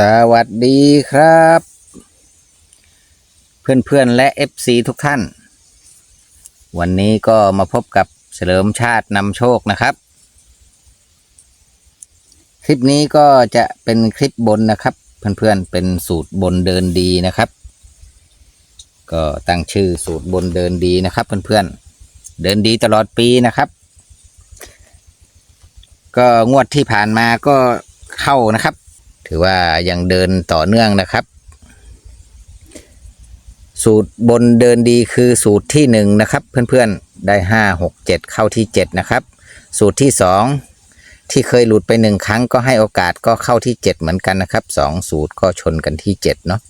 สวัสดีครับ เพื่อนๆและ FC ทุกท่าน วันนี้ก็มาพบกับเฉลิมชาตินำโชคนะครับ คลิปนี้ก็จะเป็นคลิปบนนะครับ เพื่อนๆเป็นสูตรบนเดินดีนะครับ ก็ตั้งชื่อสูตรบนเดินดีนะครับ เพื่อนๆเดินดีตลอดปีนะครับ ก็งวดที่ผ่านมาก็เข้านะครับ ถือว่ายังเดินต่อเนื่องนะครับ สูตรบนเดินดีคือสูตรที่หนึ่งนะครับ เพื่อนๆได้ห้าหกเจ็ดเข้าที่เจ็ดนะครับ สูตรที่สองที่เคยหลุดไปหนึ่งครั้งก็ให้โอกาสก็เข้าที่เจ็ดเหมือนกันนะครับสองสูตรก็ชนกันที่เจ็ดเนาะ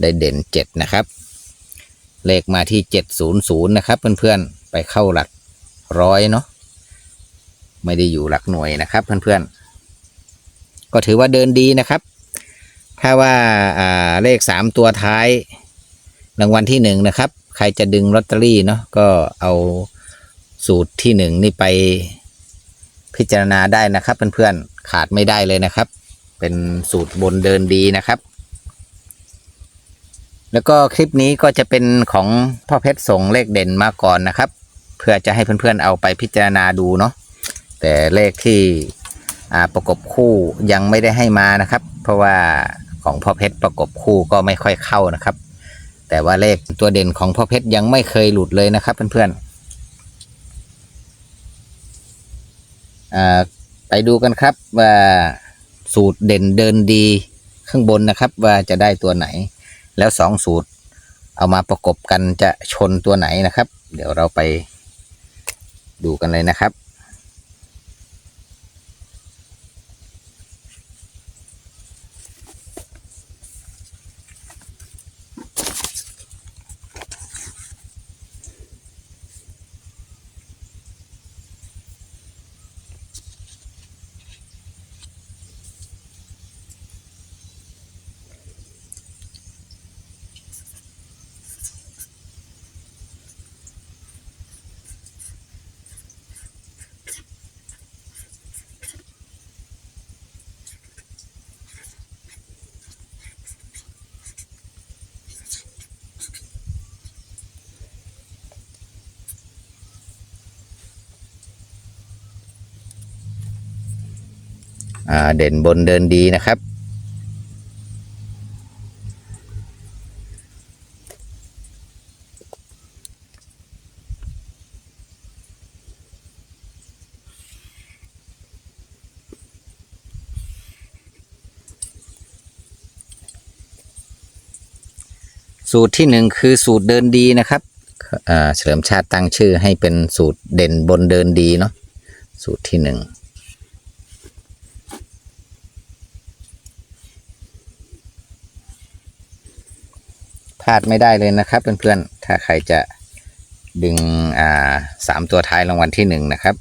ได้เด่นเจ็ดนะครับ เลขมาที่เจ็ดศูนย์ศูนย์นะครับเพื่อนๆไปเข้าหลักร้อยเนาะไม่ได้อยู่หลักหน่วยนะครับเพื่อนๆ ก็ถือว่าเดินดีนะครับ ถ้าว่าาเลขสามตัวท้ายรางวัลที่หนึ่งนะครับ ใครจะดึงลอตเตอรี่เนาะก็เอาสูตรที่หนึ่งนี่ไปพิจารณาได้นะครับเพื่อนๆขาดไม่ได้เลยนะครับ เป็นสูตรบนเดินดีนะครับ แล้วก็คลิปนี้ก็จะเป็นของพ่อเพชรส่งเลขเด่นมาก่อนนะครับ เพื่อจะให้เพื่อนๆเอาไปพิจารณาดูเนาะแต่เลขที่ ประกบคู่ยังไม่ได้ให้มานะครับ เพราะว่าของพ่อเพชรประกบคู่ก็ไม่ค่อยเข้านะครับ แต่ว่าเลขตัวเด่นของพ่อเพชรยังไม่เคยหลุดเลยนะครับเพื่อนๆไปดูกันครับว่าสูตรเด่นเดินดีข้างบนนะครับ ว่าจะได้ตัวไหน แล้วสองสูตร เอามาประกบกันจะชนตัวไหนนะครับ เดี๋ยวเราไปดูกันเลยนะครับ เด่นบนเดินดีนะครับ สูตรที่หนึ่งคือสูตรเดินดีนะครับเฉลิมชาติตั้งชื่อให้เป็นสูตรเด่นบนเดินดีเนาะสูตรที่หนึ่ง ลาดไม่ได้เลยนะครับ เพื่อนๆ ถ้าใครจะดึงอ่าสามตัวท้ายรางวัลที่หนึ่งนะครับ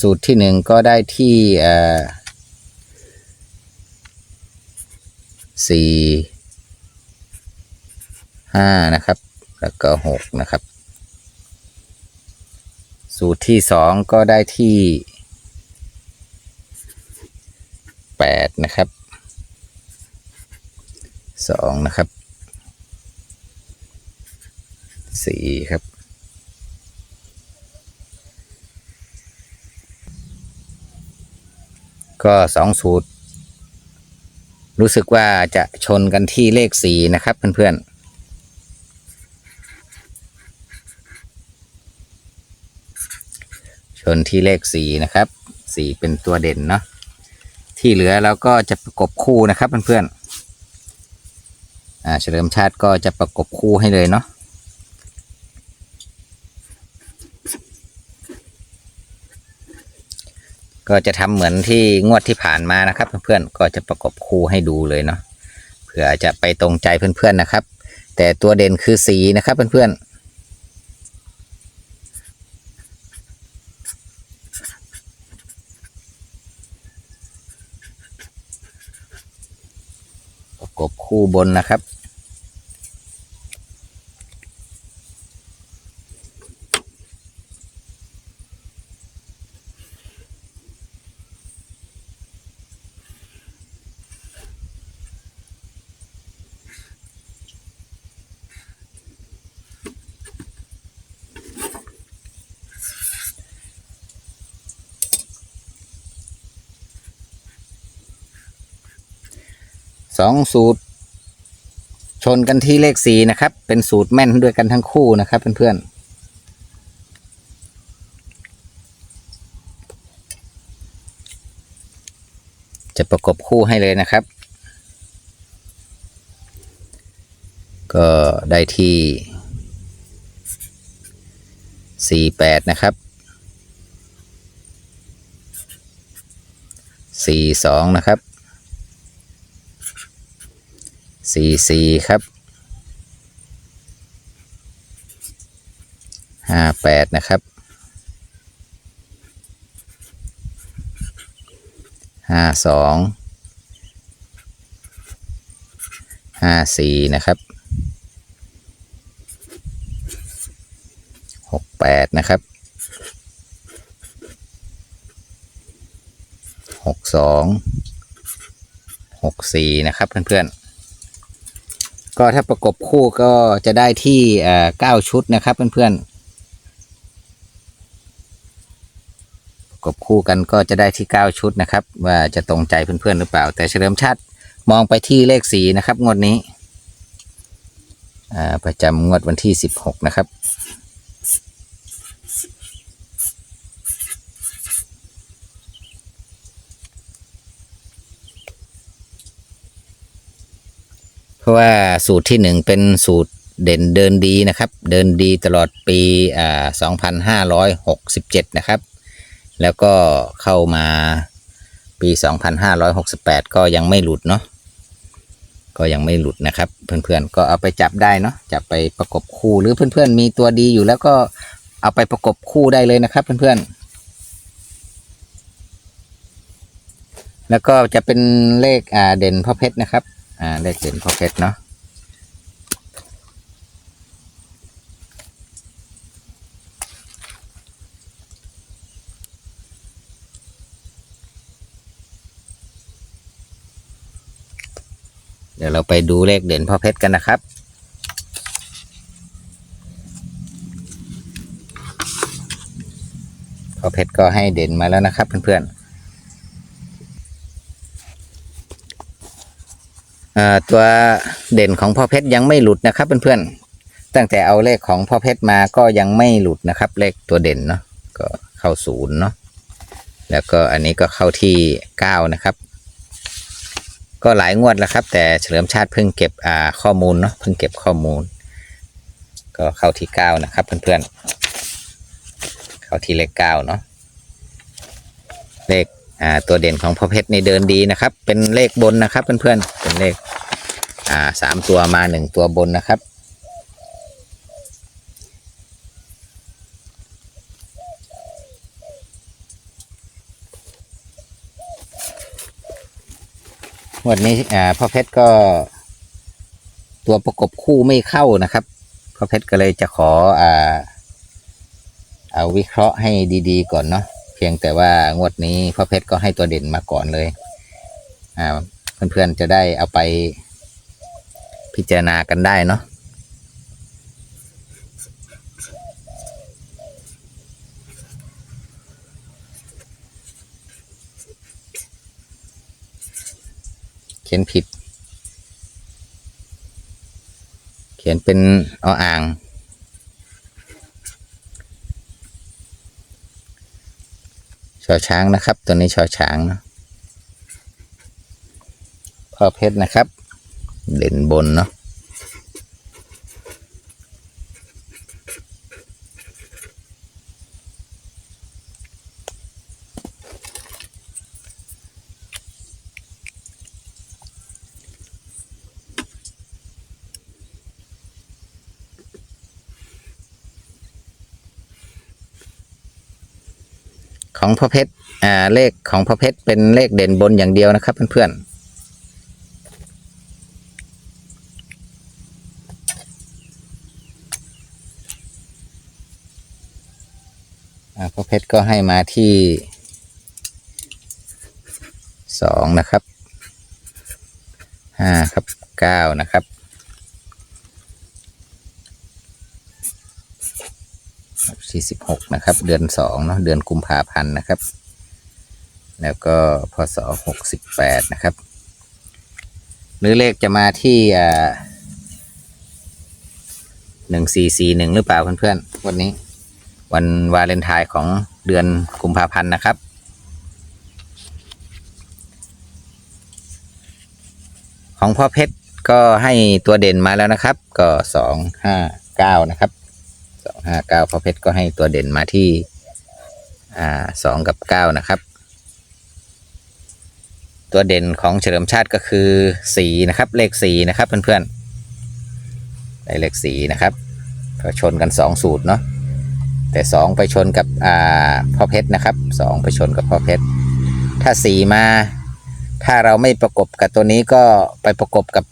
สูตรที่หนึ่งก็ได้ที่สี่ห้านะครับ แล้วก็หกนะครับ สูตรที่สองก็ได้ที่ แปดนะครับสองนะครับสี่ครับก็สองสูตร รู้สึกว่าจะชนกันที่เลขสี่นะครับเพื่อนๆชนที่เลขสี่นะครับสี่เป็นตัวเด่นเนาะ ที่เหลือเราก็จะประกบคู่นะครับเพื่อนๆอ่าเฉลิมชาติก็จะประกบคู่ให้เลยเนาะก็จะทำเหมือนที่งวดที่ผ่านมานะครับ เพื่อนๆก็จะประกบคู่ให้ดูเลยเนาะเผื่อจะไปตรงใจเพื่อนๆนะครับ แต่ตัวเด่นคือสีนะครับเพื่อนๆ คู่บนนะครับ สองสูตร ชนกันที่เลขสี่นะครับ เป็นสูตรแม่นด้วยกันทั้งคู่นะครับเพื่อนๆจะประกบคู่ให้เลยนะครับ ก็ได้ที่สี่แปดนะครับสี่สองนะครับ สี่สี่ครับห้าแปดนะครับห้าสองห้าสี่นะครับหกแปดนะครับหกสองหกสี่นะครับเพื่อนๆ ก็ถ้าประกบคู่ก็จะได้ที่เก้าชุดนะครับเพื่อนๆ ประกบคู่กันก็จะได้ที่เก้าชุดนะครับ ว่าจะตรงใจเพื่อนๆหรือเปล่า แต่เฉลิมชัดมองไปที่เลขสีนะครับงวดนี้ประจำงวดวันที่สิบหกนะครับ เพราะว่าสูตรที่หนึ่งเป็นสูตรเด่นเดินดีนะครับ เดินดีตลอดปีอ่า2567 นะครับ แล้วก็เข้ามาปี 2568 ก็ยังไม่หลุดเนาะก็ยังไม่หลุดนะครับ เพื่อนๆก็เอาไปจับได้เนาะจับไปประกบคู่หรือเพื่อนๆ มีตัวดีอยู่แล้วก็เอาไปประกบคู่ได้เลยนะครับ เพื่อนๆ แล้วก็จะเป็นเลขอ่าเด่นพ่อเพชรนะครับ อ่าเลขเด่นพ่อเพชรเนาะเดี๋ยวเราไปดูเลขเด่นพ่อเพชรกันนะครับ พ่อเพชรก็ให้เด่นมาแล้วนะครับเพื่อนๆ อ่า ตัวเด่นของพ่อเพชรยังไม่หลุดนะครับเพื่อนๆตั้งแต่เอาเลขของพ่อเพชรมาก็ยังไม่หลุดนะครับ เลขตัวเด่นเนาะก็เข้าศูนย์เนาะแล้วก็อันนี้ก็เข้าที่เก้านะครับ ก็หลายงวดแล้วครับ แต่เฉลิมชาติเพิ่งเก็บอ่าข้อมูลเนาะเพิ่งเก็บข้อมูล ก็เข้าที่เก้านะครับเพื่อนๆเข้าที่เลขเก้าเนาะเลข อ่าตัวเด่นของพ่อเพชรในเดินดีนะครับ เป็นเลขบนนะครับเพื่อนๆเป็นเลขอ่าสามตัวมาหนึ่งตัวบนนะครับวันนี้อ่าพ่อเพชรก็ ตัวประกบคู่ไม่เข้านะครับพ่อเพชรก็เลยจะขออ่าเอาวิเคราะห์ให้ดี ๆ ก่อนเนาะ พียงแต่ว่างวดนี้พ่อเพชรก็ให้ตัวเด่นมาก่อนเลย อ่า เพื่อนๆจะได้เอาไปพิจารณากันได้เนาะเขียนผิด เขียนเป็นออ่าง อช้างนะครับ ตัวนี้ชอช้างเนาะพ่อเพชรนะครับ เด่นบนเนาะ ของพ่อเพชรอ่าเลขของพ่อเพชรเป็นเลขเด่นบนอย่างเดียวนะครับเพื่อนๆพ่อเพชรก็ให้มาที่สองนะครับห้าครับเก้านะครับ สี่สิบหกนะครับ เดือนสองเนาะเดือนกุมภาพันธ์นะครับ แล้วก็พศหกสิบแปดนะครับ หรือเลขจะมาที่หนึ่งสี่สี่หนึ่งหรือเปล่าเพื่อนๆวันนี้ วันวาเลนไทน์ของเดือนกุมภาพันธ์นะครับของพ่อเพชรก็ให้ตัวเด่นมาแล้วนะครับ ก็สองห้าเก้านะครับ สองห้าเก้าพ่อเพชรก็ให้ตัวเด่นมาที่อ่าสองกับเก้านะครับ ตัวเด่นของเฉลิมชาติก็คือสีนะครับ เลขสีนะครับเพื่อนๆได้เลขสีนะครับก็ชนกันสองสูตรเนาะแต่สองไปชนกับอ่าพ่อเพชรนะครับสองไปชนกับพ่อเพชรถ้าสีมาถ้าเราไม่ประกบกับตัวนี้ก็ไปประกบกับ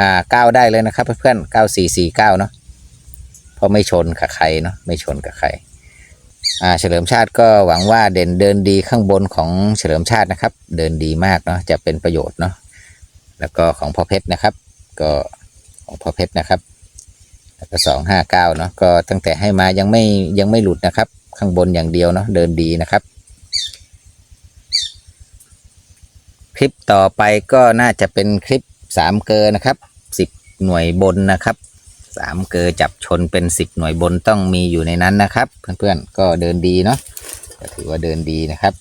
อ่าเก้าได้เลยนะครับเพื่อนๆเก้าสี่สี่เก้าเนาะ เพราะไม่ชนกับใครเนาะไม่ชนกับใครอ่าเฉลิมชาติก็หวังว่าเด่นเดินดีข้างบนของเฉลิมชาตินะครับ เดินดีมากเนาะจะเป็นประโยชน์เนาะแล้วก็ของพ่อเพชรนะครับ ก็ของพ่อเพชรนะครับ แล้วก็สองห้าเก้าเนาะก็ตั้งแต่ให้มายังไม่ยังไม่หลุดนะครับ ข้างบนอย่างเดียวเนาะเดินดีนะครับ คลิปต่อไปก็น่าจะเป็นคลิปสามเกอร์นะครับสิบหน่วยบนนะครับ สามเกอจับชนเป็นสิบหน่วยบนต้องมีอยู่ในนั้นนะครับ เพื่อนๆก็เดินดีเนาะก็ถือว่าเดินดีนะครับ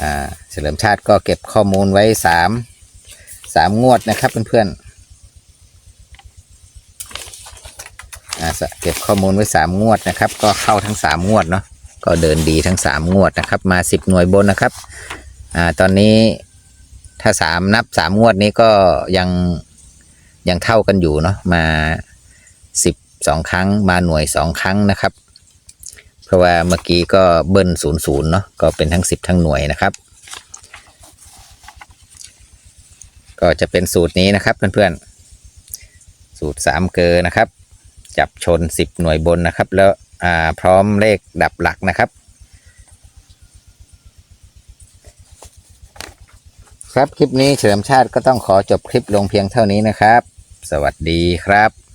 อ่าเฉลิมชาติก็เก็บข้อมูลไว้สามสามงวดนะครับเพื่อนๆเก็บข้อมูลไว้สามงวดนะครับ ก็เข้าทั้งสามงวดเนาะก็เดินดีทั้งสามงวดนะครับมาสิบหน่วยบนนะครับอ่าตอนนี้ถ้าสามนับสามงวดนี้ก็ยัง ยังเท่ากันอยู่เนาะมาสิบสองครั้งมาหน่วยสองครั้งนะครับ เพราะว่าเมื่อกี้ก็เบิ้ลศูนย์ศูนย์เนาะก็เป็นทั้งสิบทั้งหน่วยนะครับ ก็จะเป็นสูตรนี้นะครับเพื่อนๆ สูตรสามเกอนะครับ จับชนสิบหน่วยบนนะครับ แล้วพร้อมเลขดับหลักนะครับ ครับคลิปนี้เฉลิมชาติก็ต้องขอจบคลิปลงเพียงเท่านี้นะครับ สวัสดีครับ